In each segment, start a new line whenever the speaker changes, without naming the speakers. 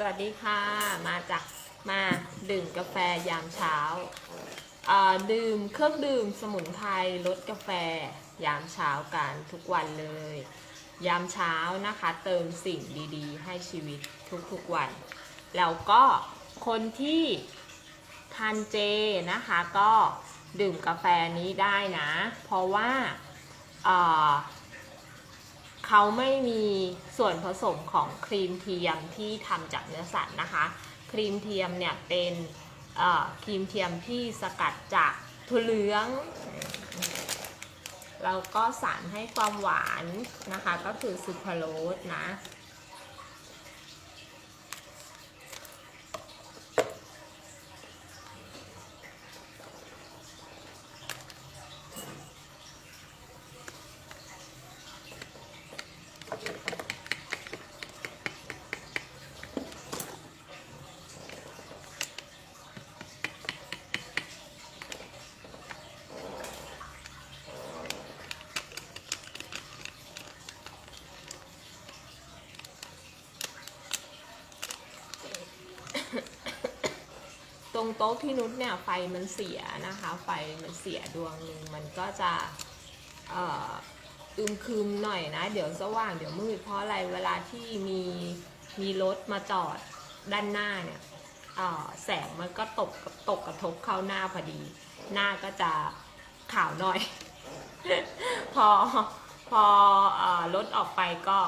สวัสดีค่ะ มาจากมาดื่มกาแฟยามเช้าเอ่อดื่มเครื่องดื่มสมุนไพรลดกาแฟยามเช้ากันทุกวันเลย ยามเช้านะคะเติมสิ่งดีๆ ให้ชีวิตทุกๆวัน แล้วก็คนที่ทานเจนะคะก็ดื่มกาแฟนี้ได้นะ เพราะว่า เขาไม่มีส่วนผสมของครีมเทียมที่ทำจากเนื้อสัตว์นะคะ ครีมเทียมเนี่ยเป็นครีมเทียมที่สกัดจากถั่วเหลืองแล้วก็สารให้ความหวานนะคะก็คือซูคราโลสนะ รงโต๊ะพี่นุชเนี่ยไฟมันเสียนะคะ ไฟมันเสียดวงหนึ่งมันก็จะอึมครึมหน่อยนะ เดี๋ยวสว่างเดี๋ยวมืดเพราะอะไรเวลาที่มีมีรถมาจอดด้านหน้าเนี่ยแสงมันก็ตกตกกระทบเข้าหน้าพอดี หน้าก็จะขาวหน่อย พอพออรถออกไปก็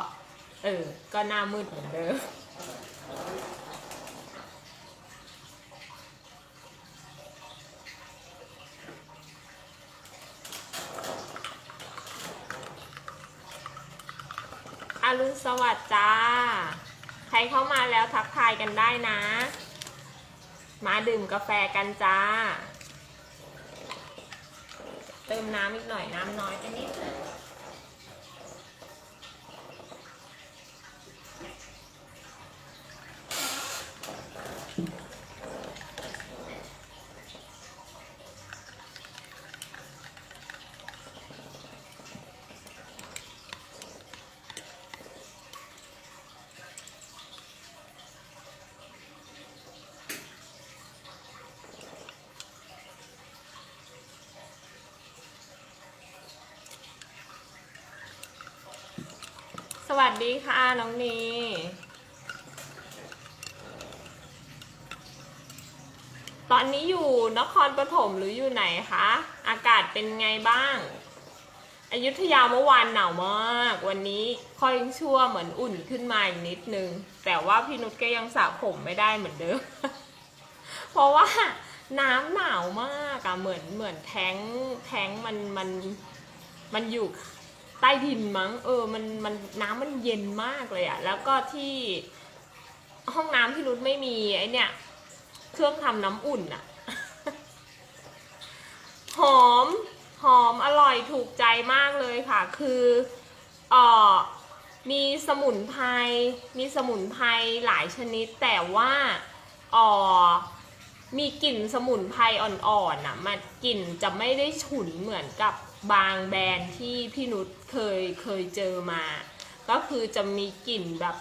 เออ ก็หน้ามืดเหมือนเดิม อรุณสวัสดิ์จ้า ใครเข้ามาแล้วทักทายกันได้นะ มาดื่มกาแฟกันจ้า เติมน้ำอีกหน่อยน้ำน้อยไปนิดนึง สวัสดีค่ะ น้องนีตอนนี้อยู่นครปฐมหรืออยู่ไหนคะ อากาศเป็นไงบ้างอยุธยาเมื่อวานหนาวมาก วันนี้ค่อยชั่วเหมือนอุ่นขึ้นมาอีกนิดนึง แต่ว่าพี่นุชก็ยังสระผมไม่ได้เหมือนเดิม เพราะว่าน้ำหนาวมากอะเหมือนเหมือนแท้งแท้งมันมันมันอยู่ ใต้ดินมั้ง เออ มันมันน้ำมันเย็นมากเลยอะแล้วก็ที่ห้องน้ำพี่นุชไม่มีไอเนี่ย เครื่องทำน้ำอุ่นอะหอมหอมอร่อยถูกใจมากเลยค่ะ คือเอ่อมีสมุนไพรมีสมุนไพรหลายชนิด แต่ว่าเอ่อมีกลิ่นสมุนไพรอ่อนๆน่ะมันกลิ่นจะไม่ได้ฉุนเหมือนกับ บางแบรนด์ที่พี่นุชเคยเคยเจอมา ก็คือจะมีกลิ่นแบบ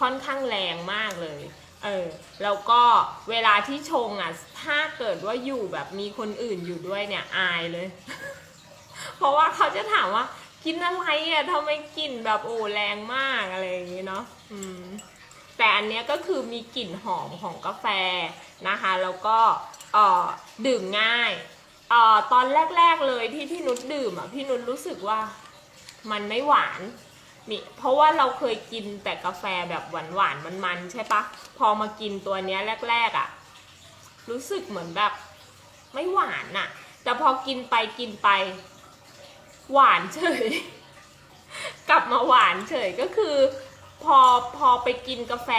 ค่อนข้างแรงมากเลย เออ แล้วก็เวลาที่ชงอะ ถ้าเกิดว่าอยู่แบบมีคนอื่นอยู่ด้วยเนี่ยอายเลย เพราะว่าเขาจะถามว่ากินอะไรอะทำไมกลิ่นแบบโอ้แรงมากอะไรอย่างงี้เนาะ อืม แต่อันเนี้ยก็คือมีกลิ่นหอมของกาแฟนะคะ แล้วก็เอ่อดื่มง่าย เอ่อตอนแรก ๆเลยที่พี่นุชดื่มอะพี่นุชรู้สึกว่ามันไม่หวานนี่เพราะว่าเราเคยกินแต่กาแฟแบบหวานๆมันๆใช่ปะพอมากินตัวเนี้ยแรก ๆอะรู้สึกเหมือนแบบไม่หวานอะ แต่พอกินไปกินไป หวานเฉย กลับมาหวานเฉยก็คือ พอพอไปกินกาแฟ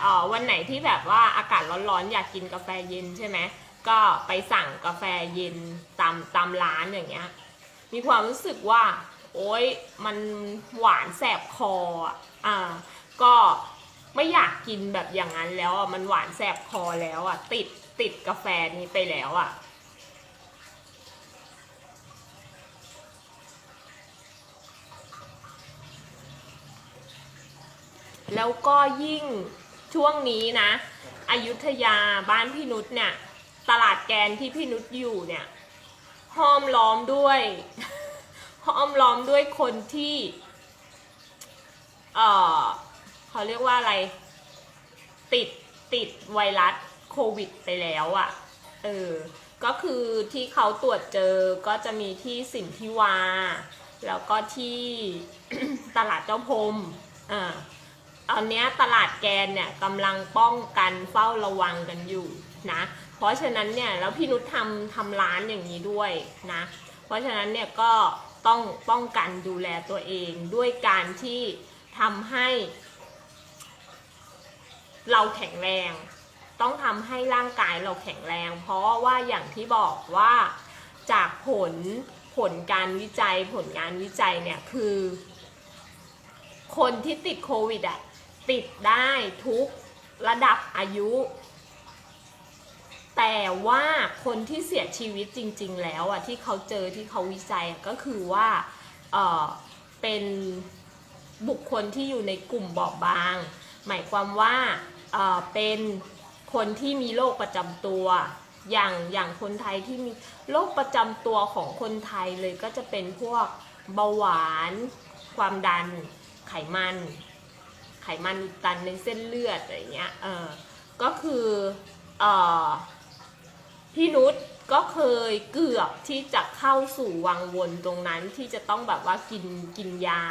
เอ่อวันไหนที่แบบว่าอากาศร้อนๆอยากกินกาแฟเย็นใช่ไหม ก็ไปสั่งกาแฟเย็นตามตามร้านอย่างเงี้ย มีความรู้สึกว่า โอ๊ยมันหวานแสบคออะอ่าก็ไม่อยากกินแบบอย่างนั้นแล้วอะมันหวานแสบคอแล้วอะติดติดกาแฟนี้ไปแล้วอะแล้วก็ยิ่งช่วงนี้นะ อยุธยาบ้านพี่นุชเนี่ย ตลาดแกนที่พี่นุชอยู่เนี่ยห้อมล้อมด้วย ห้อมล้อมด้วยคนที่เออเขาเรียกว่าอะไร ติดติดไวรัสโควิดไปแล้วอะ่ะเออก็คือที่เขาตรวจเจอก็จะมีที่สินทิวา แล้วก็ที่ตลาดเจ้าพรมอ่าตอนนี้ตลาดแกนเนี่ยกำลังป้องกันเฝ้าระวังกันอยู่นะ ราะฉะนั้นเนี่ยแล้วพี่นุชทำทำร้านอย่างนี้ด้วยนะ เพราะฉะนั้นเนี่ยก็ต้องป้องกันดูแลตัวเองด้วยการที่ทำให้ เราแข็งแรง ต้องทำให้ร่างกายเราแข็งแรง เพราะว่าอย่างที่บอกว่าจากผลผลการวิจัยผลงานวิจัยเนี่ยคือ คนที่ติดโควิดอะติดได้ทุกระดับอายุ แต่ว่าคนที่เสียชีวิตจริง ๆ แล้วอะที่เขาเจอที่เขาวิจัยก็คือว่าเออเป็นบุคคลที่อยู่ในกลุ่มบอบบาง หมายความว่าเอ่อเป็นคนที่มีโรคประจำตัว อย่างอย่างคนไทยที่มีโรคประจำตัวของคนไทยเลยก็จะเป็นพวกเบาหวาน ความดัน ไขมัน ไขมันอุดตันในเส้นเลือดอะไรเงี้ยเออก็คือเออ พี่นุชก็เคยเกือบที่จะเข้าสู่วังวนตรงนั้นที่จะต้องแบบว่ากินกินยา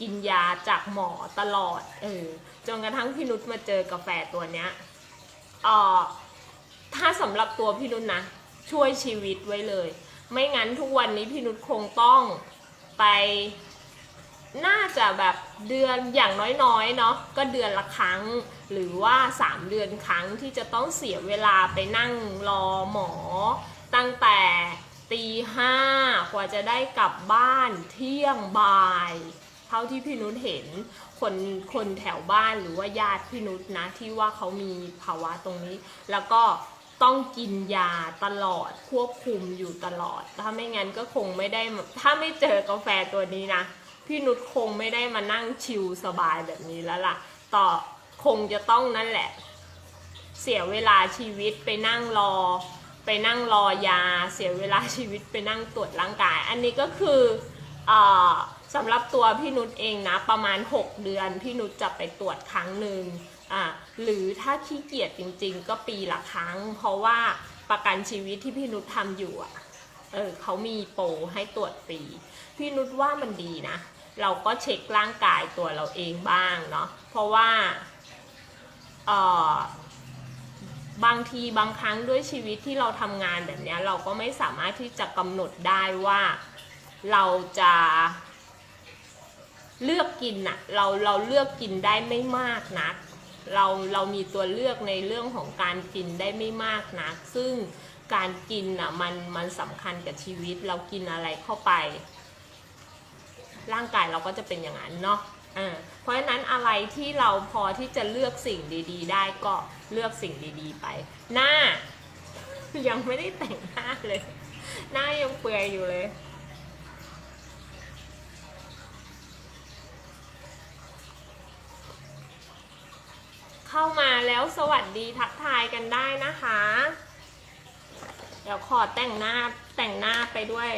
กินยาจากหมอตลอดเออจนกระทั่งพี่นุชมาเจอกาแฟตัวเนี้ยเออถ้าสำหรับตัวพี่นุชนะ ช่วยชีวิตไว้เลย ไม่งั้นทุกวันนี้พี่นุชคงต้องไปน่าจะแบบเดือนอย่างน้อยๆเนาะก็เดือนละครั้ง หรือว่า 3 เดือนครั้งที่จะต้องเสียเวลาไปนั่งรอหมอ ตั้งแต่ตีห้ากว่าจะได้กลับบ้านเที่ยงบ่าย เท่าที่พี่นุชเห็นคนคนแถวบ้านหรือว่าญาติพี่นุชนะที่ว่าเขามีภาวะตรงนี้ แล้วก็ต้องกินยาตลอดควบคุมอยู่ตลอด ถ้าไม่งั้นก็คงไม่ได้ ถ้าไม่เจอกาแฟตัวนี้นะ พี่นุชคงไม่ได้มานั่งชิลสบายแบบนี้แล้วล่ะ ต่อ คงจะต้องนั่นแหละ เสียเวลาชีวิตไปนั่งรอ ไปนั่งรอยา เสียเวลาชีวิตไปนั่งตรวจร่างกาย อันนี้ก็คืออสำหรับตัวพี่นุชเองนะประมาณ 6 เดือนพี่นุชจะไปตรวจครั้งหนึ่งหรือถ้าขี้เกียจจริงๆ ก็ปีละครั้ง เพราะว่าประกันชีวิตที่พี่นุชทำอยู่อะเออเขามีโปรให้ตรวจฟรีพี่นุชว่ามันดีนะ เราก็เช็คร่างกายตัวเราเองบ้างเนาะเพราะว่า บางทีบางครั้งด้วยชีวิตที่เราทำงานแบบนี้เราก็ไม่สามารถที่จะกำหนดได้ว่าเราจะเลือกกินอะเราเราเลือกกินได้ไม่มากนัก เราเรามีตัวเลือกในเรื่องของการกินได้ไม่มากนัก ซึ่งการกินอะมันมันสำคัญกับชีวิตเรากินอะไรเข้าไป ร่างกายเราก็จะเป็นอย่างนั้นเนาะอ่า เพราะฉะนั้นอะไรที่เราพอที่จะเลือกสิ่งดี ๆ ได้ก็เลือกสิ่งดีๆ ไป หน้า ยังไม่ได้แต่งหน้าเลย หน้ายังเปื่อยอยู่เลย เข้ามาแล้วสวัสดีทักทายกันได้นะคะ เดี๋ยวขอแต่งหน้าแต่งหน้าไปด้วย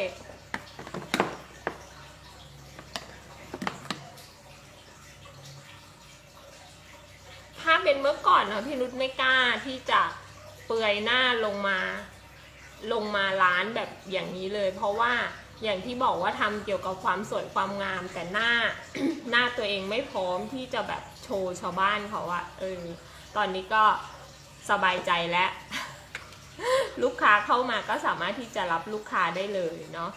เป็นเมื่อก่อนนะพี่นุชไม่กล้าที่จะเปลือยหน้าลงมา ลงมาร้านแบบอย่างนี้เลย เพราะว่าอย่างที่บอกว่าทำเกี่ยวกับความสวยความงาม แต่หน้าหน้าตัวเองไม่พร้อมที่จะแบบโชว์ชาวบ้านเขาอะเออตอนนี้ก็สบายใจแล้ว ลูกค้าเข้ามาก็สามารถที่จะรับลูกค้าได้เลยเนาะ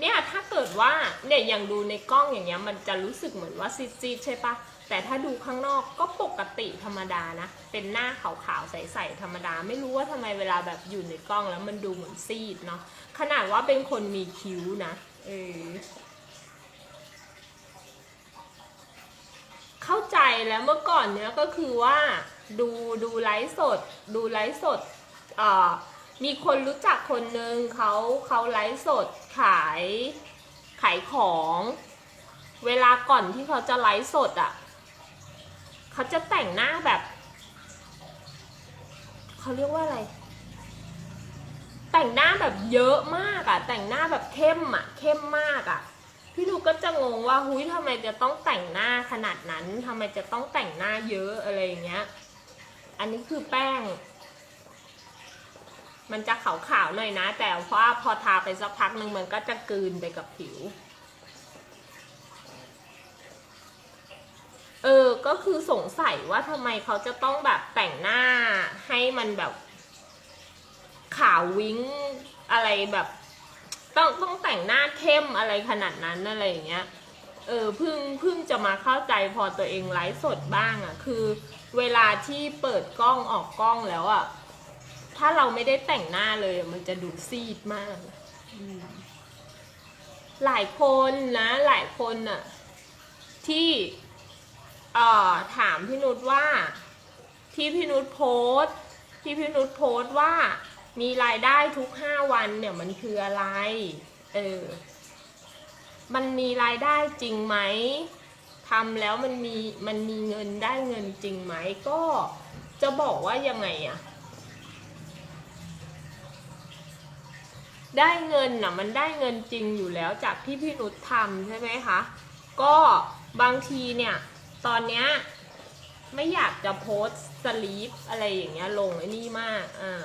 เนี่ยถ้าเกิดว่าเนี่ยอย่างดูในกล้องอย่างเงี้ยมันจะรู้สึกเหมือนว่าซีดๆใช่ปะ แต่ถ้าดูข้างนอกก็ปกติธรรมดานะ เป็นหน้าขาวๆใสๆธรรมดา ไม่รู้ว่าทำไมเวลาแบบอยู่ในกล้องแล้วมันดูเหมือนซีดเนาะ ขนาดว่าเป็นคนมีคิ้วนะ เออ เข้าใจแล้วเมื่อก่อนเนี้ยก็คือว่าดูดูไลฟ์สด ดูไลฟ์สด เอ่อ มีคนรู้จักคนหนึ่งเขาเขาไลฟ์สดขายขายของ เวลาก่อนที่เขาจะไลฟ์สดอะ่ะ เขาจะแต่งหน้าแบบ เขาเรียกว่าอะไร แต่งหน้าแบบเยอะมากอะแต่งหน้าแบบเข้มอะเข้มมากอะพี่ลูกก็จะงงว่าหุยทำไมจะต้องแต่งหน้าขนาดนั้นทำไมจะต้องแต่งหน้าเยอะอะไรอย่างเงี้ย อันนี้คือแป้ง มันจะขาวๆหน่อยนะ แต่ว่าพอทาไปสักพักหนึ่งมันก็จะกลืนไปกับผิว เออ ก็คือสงสัยว่าทำไมเขาจะต้องแบบแต่งหน้าให้มันแบบขาววิ้งอะไรแบบ ต้องต้องแต่งหน้าเข้มอะไรขนาดนั้นอะไรอย่างเงี้ย เออเพิ่งเพิ่งจะมาเข้าใจพอตัวเองไลฟ์สดบ้างอะ่ะ คือเวลาที่เปิดกล้องออกกล้องแล้วอะ่ะ ถ้าเราไม่ได้แต่งหน้าเลยอะมันจะดูซีดมากอืมหลายคนนะ หลายคนอะ ที่ เอ่อถามพี่นุชว่าที่พี่นุชโพสต์ที่พี่นุชโพสต์ว่ามีรายได้ทุกห้าวันเนี่ยมันคืออะไร เออ มันมีรายได้จริงไหมทำแล้วมันมีมันมีเงินได้เงินจริงไหมก็จะบอกว่ายังไงอะได้เงินน่ะมันได้เงินจริงอยู่แล้วจากที่พี่นุชทำใช่ไหมคะ ก็บางทีเนี่ย ตอนเนี้ยไม่อยากจะโพสสลีปอะไรอย่างเงี้ยลงไอ้นี่มากอ่า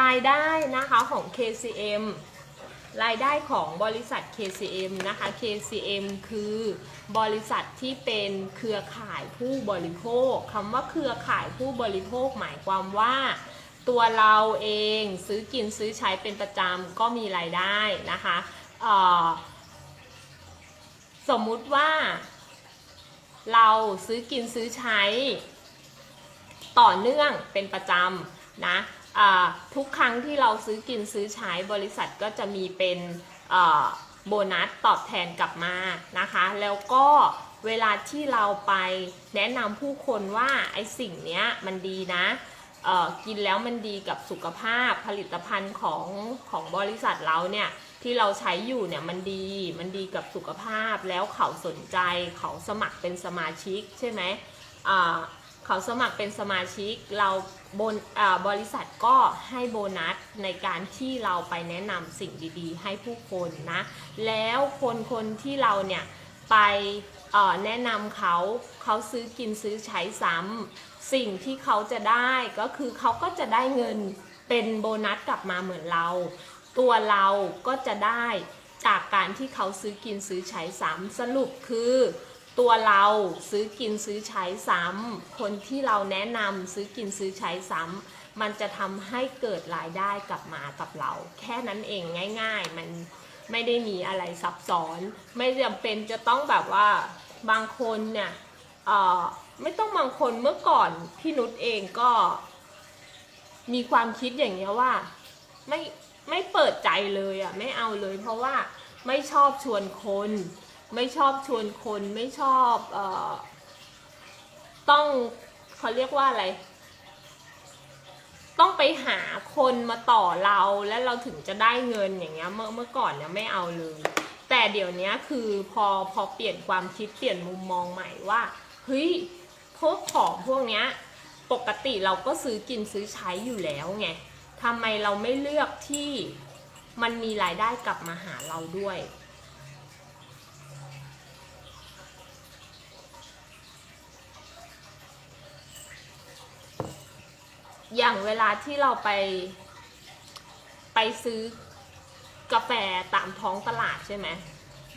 รายได้นะคะของ KCM รายได้ของบริษัท KCM นะคะ KCM คือบริษัทที่เป็นเครือข่ายผู้บริโภคคำว่าเครือข่ายผู้บริโภคหมายความว่า ตัวเราเองซื้อกินซื้อใช้เป็นประจำก็มีรายได้นะคะเอ่อ สมมุติว่า เราซื้อกินซื้อใช้ ต่อเนื่องเป็นประจำนะทุกครั้งที่เราซื้อกินซื้อใช้บริษัทก็จะมีเป็นโบนัสตอบแทนกลับมานะคะ แล้วก็เวลาที่เราไปแนะนำผู้คนว่าไอ้สิ่งเนี้ยมันดีนะกินแล้วมันดีกับสุขภาพผลิตภัณฑ์ของของบริษัทเราเนี่ย ที่เราใช้อยู่เนี่ยมันดีมันดีกับสุขภาพแล้วเขาสนใจเขาสมัครเป็นสมาชิกใช่ไหมเขาสมัครเป็นสมาชิกเราบนบริษัทก็ให้โบนัสในการที่เราไปแนะนำสิ่งดีๆ ให้ผู้คนนะแล้วคนคนที่เราเนี่ยไปแนะนำเขาเขาซื้อกินซื้อใช้ซ้ำสิ่งที่เขาจะได้ก็คือเขาก็จะได้เงินเป็นโบนัสกลับมาเหมือนเรา ตัวเราก็จะได้จากการที่เขาซื้อกินซื้อใช้ซ้ำสรุปคือ ตัวเราซื้อกินซื้อใช้ซ้ำคนที่เราแนะนำซื้อกินซื้อใช้ซ้ำมันจะทำให้เกิดรายได้กลับมากับเรา แค่นั้นเองง่าย ๆ มันไม่ได้มีอะไรซับซ้อน ไม่จำเป็นจะต้องแบบว่าบางคนเนี่ยไม่ต้องบางคนเมื่อก่อนพี่นุชเองก็ มีความคิดอย่างเงี้ยว่า ไม่ ไม่เปิดใจเลยอะไม่เอาเลย เพราะว่าไม่ชอบชวนคน ไม่ชอบชวนคนไม่ชอบเอ่อต้องเขาเรียกว่าอะไร ต้องไปหาคนมาต่อเราแล้วเราถึงจะได้เงินอย่างเงี้ย เมื่อเมื่อก่อนเนี่ยไม่เอาเลย แต่เดี๋ยวนี้คือพอพอเปลี่ยนความคิดเปลี่ยนมุมมองใหม่ว่าเฮ้ยพวกของพวกเนี้ยปกติเราก็ซื้อกินซื้อใช้อยู่แล้วไง ทำไมเราไม่เลือกที่มันมีรายได้กลับมาหาเราด้วย อย่างเวลาที่เราไปไปซื้อกาแฟตามท้องตลาดใช่ไหม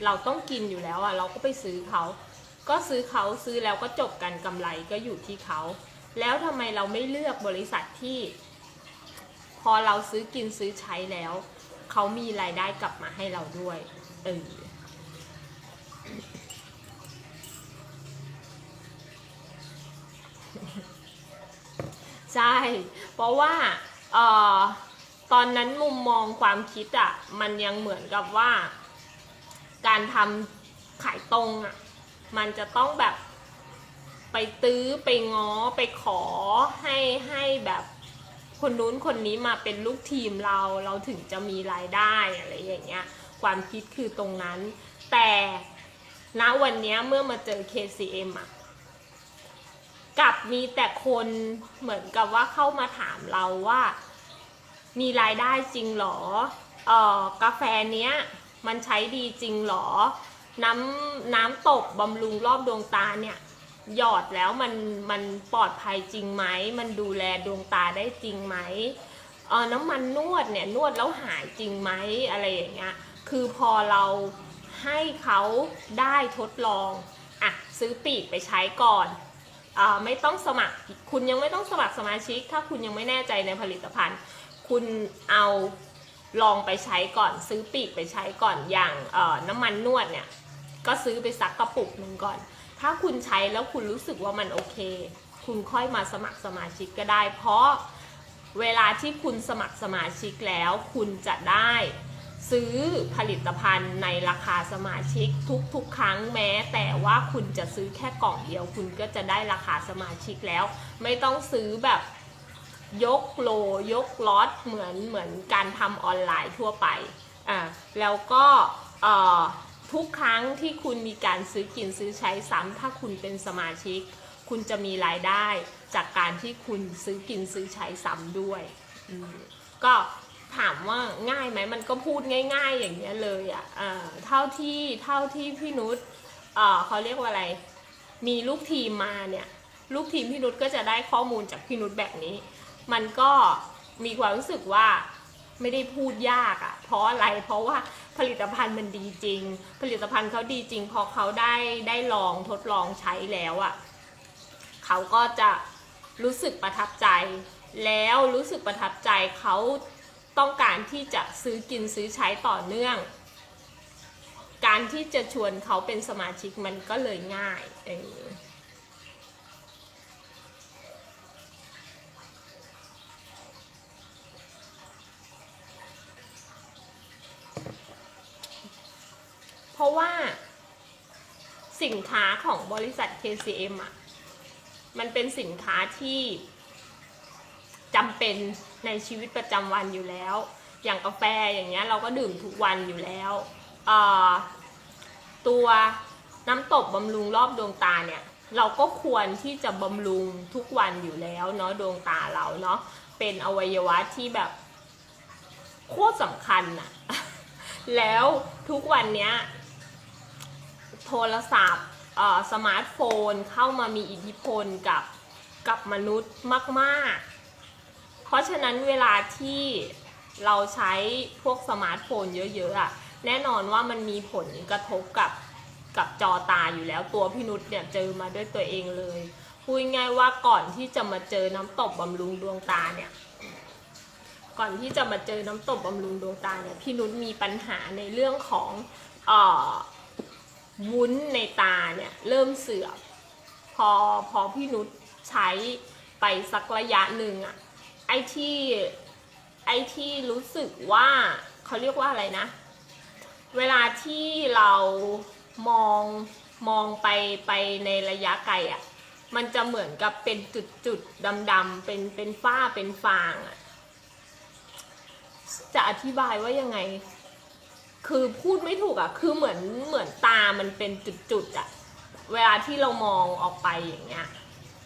เราต้องกินอยู่แล้วอะ เราก็ไปซื้อเขา ก็ซื้อเขาซื้อแล้วก็จบกันกำไรก็อยู่ที่เขา แล้วทำไมเราไม่เลือกบริษัทที่ พอเราซื้อกินซื้อใช้แล้ว เขามีรายได้กลับมาให้เราด้วย เออใช่ เพราะว่าเอ่อตอนนั้นมุมมองความคิดอะ่ะ มันยังเหมือนกับว่า การทำขายตรงอะ่ะ มันจะต้องแบบไปตื้อไปง้อไปขอให้ให้แบบ คนนู้นคนนี้มาเป็นลูกทีมเราเราถึงจะมีรายได้อะไรอย่างเงี้ยความคิดคือตรงนั้น แต่ณวันนี้เมื่อมาเจอ KCM อะกลับมีแต่คนเหมือนกับว่าเข้ามาถามเราว่า มีรายได้จริงหรอเอ่อกาแฟเนี้ยมันใช้ดีจริงหรอ น้ำน้ำตกบำรุงรอบดวงตาเนี่ย หยอดแล้วมันมันปลอดภัยจริงไหม มันดูแลดวงตาได้จริงไหมเออน้ำมันนวดเนี่ยนวดแล้วหายจริงไหมอะไรอย่างเงี้ย คือพอเราให้เขาได้ทดลองอะซื้อปีกไปใช้ก่อนอไม่ต้องสมัคร คุณยังไม่ต้องสมัครสมาชิก ถ้าคุณยังไม่แน่ใจในผลิตภัณฑ์ คุณเอาลองไปใช้ก่อนซื้อปีกไปใช้ก่อนอย่างน้ำมันนวดเนี่ยก็ซื้อไปสักกระปุกหนึ่งก่อน ถ้าคุณใช้แล้วคุณรู้สึกว่ามันโอเค คุณค่อยมาสมัครสมาชิกก็ได้ เพราะเวลาที่คุณสมัครสมาชิกแล้ว คุณจะได้ซื้อผลิตภัณฑ์ในราคาสมาชิกทุกๆ ครั้งแม้ แต่ว่าคุณจะซื้อแค่กล่องเดียว คุณก็จะได้ราคาสมาชิกแล้ว ไม่ต้องซื้อแบบยกโลยกล็อตเหมือนเหมือนการทำออนไลน์ทั่วไปอ่าแล้วก็เอ่อ ทุกครั้งที่คุณมีการซื้อกินซื้อใช้ซ้ำถ้าคุณเป็นสมาชิก คุณจะมีรายได้จากการที่คุณซื้อกินซื้อใช้ซ้ำด้วยก็ถามว่าง่ายไหมมันก็พูดง่าย ๆ อย่างเงี้ยเลยอะ่ะเท่าที่เท่าที่พี่นุชเอ่อเขาเรียกว่าอะไร มีลูกทีมมาเนี่ยลูกทีมพี่นุชก็จะได้ข้อมูลจากพี่นุชแบบนี้ มันก็มีความรู้สึกว่าไม่ได้พูดยากอะ่ะ เพราะอะไร เพราะว่า ผลิตภัณฑ์มันดีจริง ผลิตภัณฑ์เขาดีจริง พอเขาได้ได้ลองทดลองใช้แล้วอะ่ะเขาก็จะรู้สึกประทับใจ แล้วรู้สึกประทับใจเขาต้องการที่จะซื้อกินซื้อใช้ต่อเนื่อง การที่จะชวนเขาเป็นสมาชิกมันก็เลยง่ายเออราะว่า สินค้าของบริษัท KCM อะ มันเป็นสินค้าที่จำเป็นในชีวิตประจำวันอยู่แล้ว อย่างกาแฟอย่างเงี้ยเราก็ดื่มทุกวันอยู่แล้ว ตัวน้ำตบบำรุงรอบดวงตาเนี่ย เราก็ควรที่จะบำรุงทุกวันอยู่แล้วเนาะดวงตาเราเนาะเป็นอวัยวะที่แบบโคตรสำคัญอะแล้วทุกวันเนี้ย โทรศัพท์สมาร์ทโฟนเข้ามามีอิทธิพลกับกับมนุษย์มากๆ เพราะฉะนั้นเวลาที่เราใช้พวกสมาร์ทโฟนเยอะๆอะแน่นอนว่ามันมีผลกระทบกับกับจอตาอยู่แล้วตัวพี่นุชเนี่ยเจอมาด้วยตัวเองเลยพูดง่ายๆว่าก่อนที่จะมาเจอน้ำตบบำรุงดวงตาเนี่ย ก่อนที่จะมาเจอน้ำตบบำรุงดวงตาเนี่ยพี่นุชมีปัญหาในเรื่องของเอ่อ วุ้นในตาเนี่ยเริ่มเสื่อมพอพอพี่นุชใช้ไปสักระยะหนึ่งอะไอที่ไอที่รู้สึกว่าเขาเรียกว่าอะไรนะ เวลาที่เรามองมองไปไปในระยะไกลอะมันจะเหมือนกับเป็นจุดจุดดำดำเป็นเป็นฝ้าเป็นฟางอะจะอธิบายว่ายังไง คือพูดไม่ถูกอะ่ะ คือเหมือนเหมือนตามันเป็นจุดๆอะ่ะ เวลาที่เรามองออกไปอย่างเงี้ย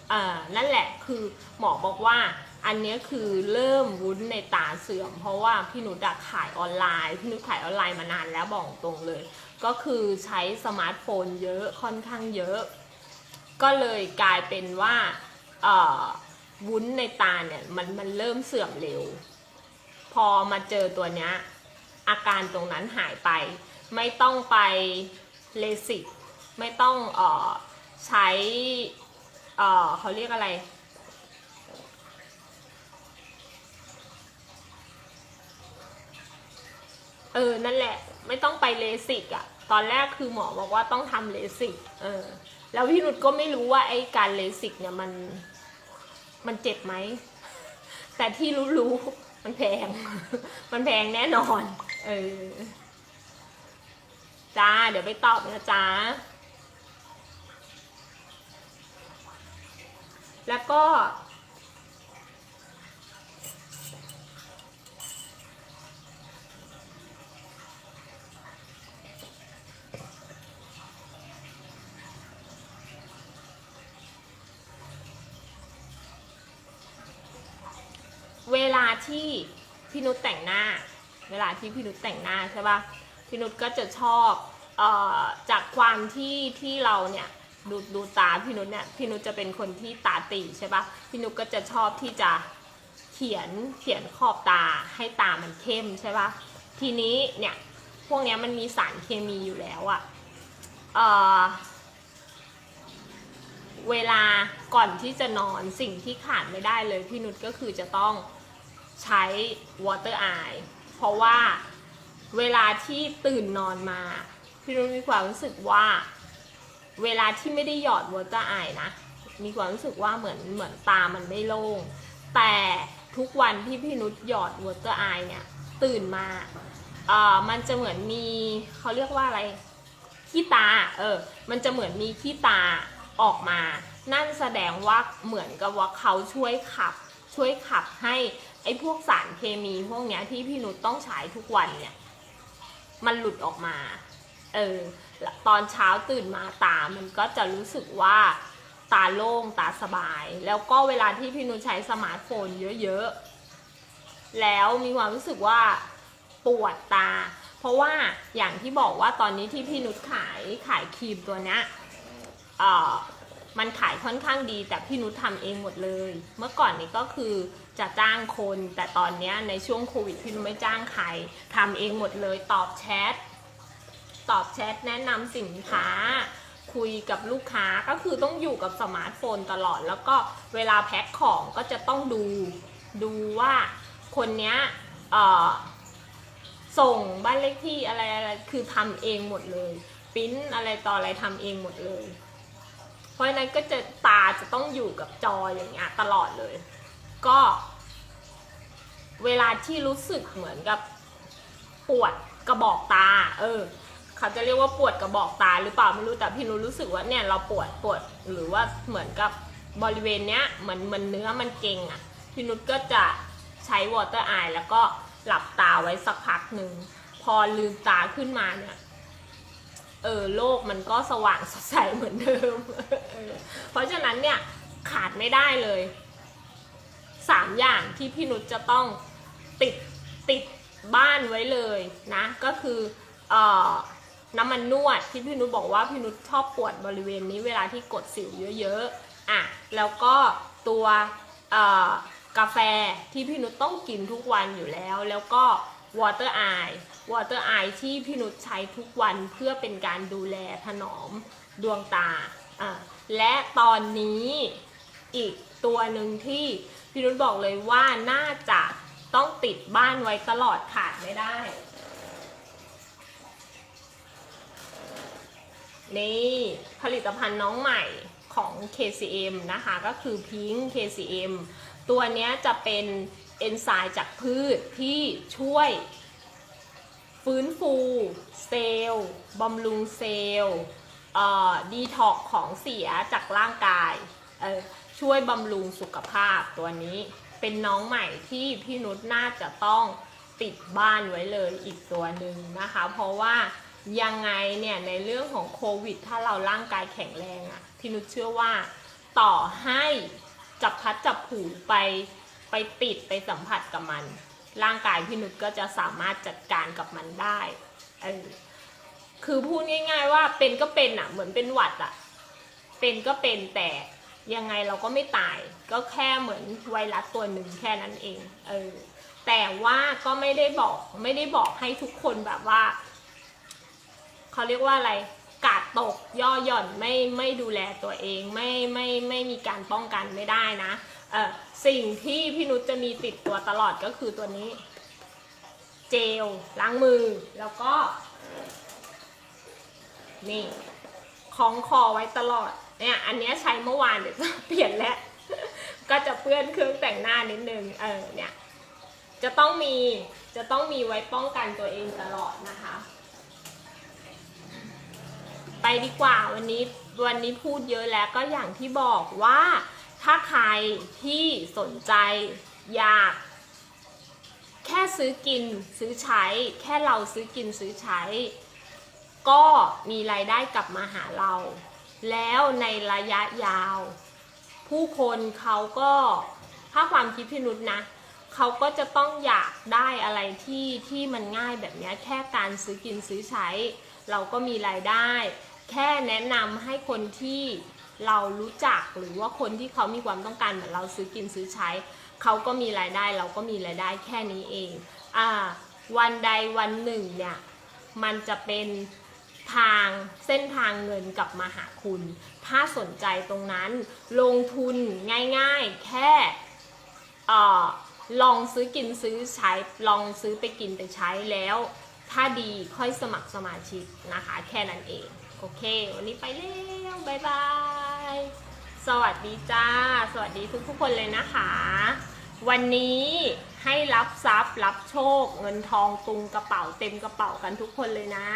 เอ่านั่นแหละคือหมอบอกว่าอันเนี้ยคือเริ่มวุ้นในตาเสื่อม เพราะว่าพี่นุชอะขายออนไลน์พี่นุชขายออนไลน์มานานแล้วบอกตรงเลย ก็คือใช้สมาร์ทโฟนเยอะค่อนข้างเยอะ ก็เลยกลายเป็นว่าเอ่อวุ้นในตาเนี่ยมันมันเริ่มเสื่อมเร็ว พอมาเจอตัวเนี้ย อาการตรงนั้นหายไป ไม่ต้องไปเลสิกไม่ต้องเอ่อใช้เอ่อเขาเรียกอะไร เออ นั่นแหละ ไม่ต้องไปเลสิกอะตอนแรกคือหมอบอกว่าต้องทำเลสิกเออ แล้วพี่นุชก็ไม่รู้ว่าไอ้การเลสิกเนี่ยมัน มันเจ็บไหม แต่ที่รู้ๆ มันแพง มันแพงแน่นอน เออ จ้า เดี๋ยวไปตอบนะจ้า แล้วก็ ลาที่พี่นุชแต่งหน้า เวลาที่พี่นุชแต่งหน้าใช่ปะพี่นุชก็จะชอบเอ่อจากความที่ที่เราเนี่ยดูดูตาพี่นุชเนี่ยพี่นุชจะเป็นคนที่ตาตีใช่ปะพี่นุชก็จะชอบที่จะเขียนเขียนขอบตาให้ตามันเข้มใช่ปะทีนี้เนี่ยพวกเนี้ยมันมีสารเคมีอยู่แล้วอะเออเวลาก่อนที่จะนอนสิ่งที่ขาดไม่ได้เลยพี่นุชก็คือจะต้อง ใช้ water eye เพราะว่าเวลาที่ตื่นนอนมา พี่นุชมีความรู้สึกว่า เวลาที่ไม่ได้หยอด water eye นะ มีความรู้สึกว่าเหมือนเหมือนตามันไม่โล่ง แต่ทุกวันที่พี่นุชหยอด water eye เนี่ย ตื่นมาเอ่อมันจะเหมือนมีเขาเรียกว่าอะไรขี้ตา เออ มันจะเหมือนมีขี้ตาออกมา นั่นแสดงว่าเหมือนกับว่าเขาช่วยขับ ช่วยขับให้ ไอ้พวกสารเคมีพวกเนี้ยที่พี่นุชต้องใช้ทุกวันเนี่ย มันหลุดออกมา เออ ตอนเช้าตื่นมาตา มันก็จะรู้สึกว่าตาโล่งตาสบาย แล้วก็เวลาที่พี่นุชใช้สมาร์ทโฟนเยอะๆ แล้วมีความรู้สึกว่าปวดตา เพราะว่าอย่างที่บอกว่าตอนนี้ที่พี่นุชขายขายครีมตัวเนี้ยเอ่อมันขายค่อนข้างดีแต่พี่นุชทำเองหมดเลย เมื่อก่อนนี้ก็คือ จะจ้างคน แต่ตอนนี้ในช่วงโควิดพี่นุชไม่จ้างใครทำเองหมดเลยตอบแชท ตอบแชทแนะนำสินค้า คุยกับลูกค้าก็คือต้องอยู่กับสมาร์ทโฟนตลอด แล้วก็เวลาแพ็คของก็จะต้องดูดูว่าคนเนี้ยส่งบ้านเลขที่อะไรอะไรคือทำเองหมดเลยปริ้นอะไรต่ออะไรทำเองหมดเลย เพราะฉะนั้นก็จะตาจะต้องอยู่กับจออย่างเงี้ยตลอดเลย ก็ เวลาที่รู้สึกเหมือนกับปวดกระบอกตา เออ เขาจะเรียกว่าปวดกระบอกตาหรือเปล่าไม่รู้แต่พี่นุ้รู้สึกว่าเนี่ยเราปวดปวดหรือว่าเหมือนกับบริเวณเนี้ยเหมือนมันเนื้อมันเก่งอะ่ะพี่นุชก็จะใช้วอเตอร์ไอแล้วก็หลับตาไว้สักพักหนึ่งพอลืมตาขึ้นมาเนี่ยเออโลกมันก็สว่างสดใสเหมือนเดิม เพราะฉะนั้นเนี่ยขาดไม่ได้เลย สามอย่างที่พี่นุชจะต้องติดติดบ้านไว้เลยนะ ก็คือเอ่อน้ำมันนวดที่พี่นุชบอกว่าพี่นุชชอบปวดบริเวณนี้เวลาที่กดสิวเยอะๆอะแล้วก็ตัวเอ่อกาแฟที่พี่นุชต้องกินทุกวันอยู่แล้ว แล้วก็ water eye water eye ที่พี่นุชใช้ทุกวันเพื่อเป็นการดูแลถนอมดวงตาอะและตอนนี้อีกตัวหนึ่งที่ พี่นุชบอกเลยว่าน่าจะต้องติดบ้านไว้ตลอดขาดไม่ได้ นี่ผลิตภัณฑ์น้องใหม่ของ KCM นะคะ ก็คือ Pink KCM ตัวนี้จะเป็นเอนไซม์จากพืชที่ช่วย ฟื้นฟูเซลล์บำรุงเซลล์ดีท็อกของเสียจากร่างกายเช่วยบำรุงสุขภาพตัวนี้เป็นน้องใหม่ที่พี่นุชน่าจะต้องติดบ้านไว้เลยอีกตัวหนึ่งนะคะ เพราะว่ายังไงเนี่ยในเรื่องของโควิด ถ้าเราร่างกายแข็งแรงอะพี่นุชเชื่อว่าต่อให้จับพัดจับผูไปไปติดไปสัมผัสกับมัน ร่างกายพี่นุชก็จะสามารถจัดการกับมันได้เออคือพูดง่าย ๆ ว่าเป็นก็เป็นอะเหมือนเป็นหวัดอะเป็นก็เป็นแต่ ยังไงเราก็ไม่ตาย ก็แค่เหมือนไวรัสตัวหนึ่งแค่นั้นเองเออแต่ว่าก็ไม่ได้บอกไม่ได้บอกให้ทุกคนแบบว่าเขาเรียกว่าอะไรกาดตกย่อหย่อนไม่ไม่ดูแลตัวเองไม่ไม่ไม่มีการป้องกันไม่ได้นะเออสิ่งที่พี่นุชจะมีติดตัวตลอดก็คือตัวนี้ เจลล้างมือแล้วก็ นี่คล้องคอไว้ตลอด เนี่ยอันเนี้ยใช้เมื่อวานเดี๋ยวจะเปลี่ยนแล้ว ก็จะเปื้อนเครื่องแต่งหน้านิดนึง เออเนี่ย จะต้องมีจะต้องมีไว้ป้องกันตัวเองตลอดนะคะ ไปดีกว่าวันนี้วันนี้พูดเยอะแล้วก็อย่างที่บอกว่าถ้าใครที่สนใจอยากแค่ซื้อกินซื้อใช้ แค่เราซื้อกินซื้อใช้ ก็มีรายได้กลับมาหาเรา แล้วในระยะยาว ผู้คนเขาก็ถ้าความคิดพี่นุชนะเขาก็จะต้องอยากได้อะไรที่ที่มันง่ายแบบนี้แค่การซื้อกินซื้อใช้ เราก็มีรายได้ แค่แนะนำให้คนที่เรารู้จักหรือว่าคนที่เขามีความต้องการเหมือนเราซื้อกินซื้อใช้ เขาก็มีรายได้ เราก็มีรายได้แค่นี้เองอ่าวันใดวันหนึ่งเนี่ยมันจะเป็น ทางเส้นทางเงินกลับมาหาคุณ ถ้าสนใจตรงนั้น ลงทุนง่ายๆ แค่เออลองซื้อกินซื้อใช้ลองซื้อไปกินไปใช้แล้ว ถ้าดีค่อยสมัครสมาชิกนะคะ แค่นั้นเอง โอเค วันนี้ไปแล้วบายบาย สวัสดีจ้า สวัสดีทุกทุกคนเลยนะคะ วันนี้ให้รับทรัพย์รับโชค เงินทองตุงกระเป๋าเต็มกระเป๋ากันทุกคนเลยนะ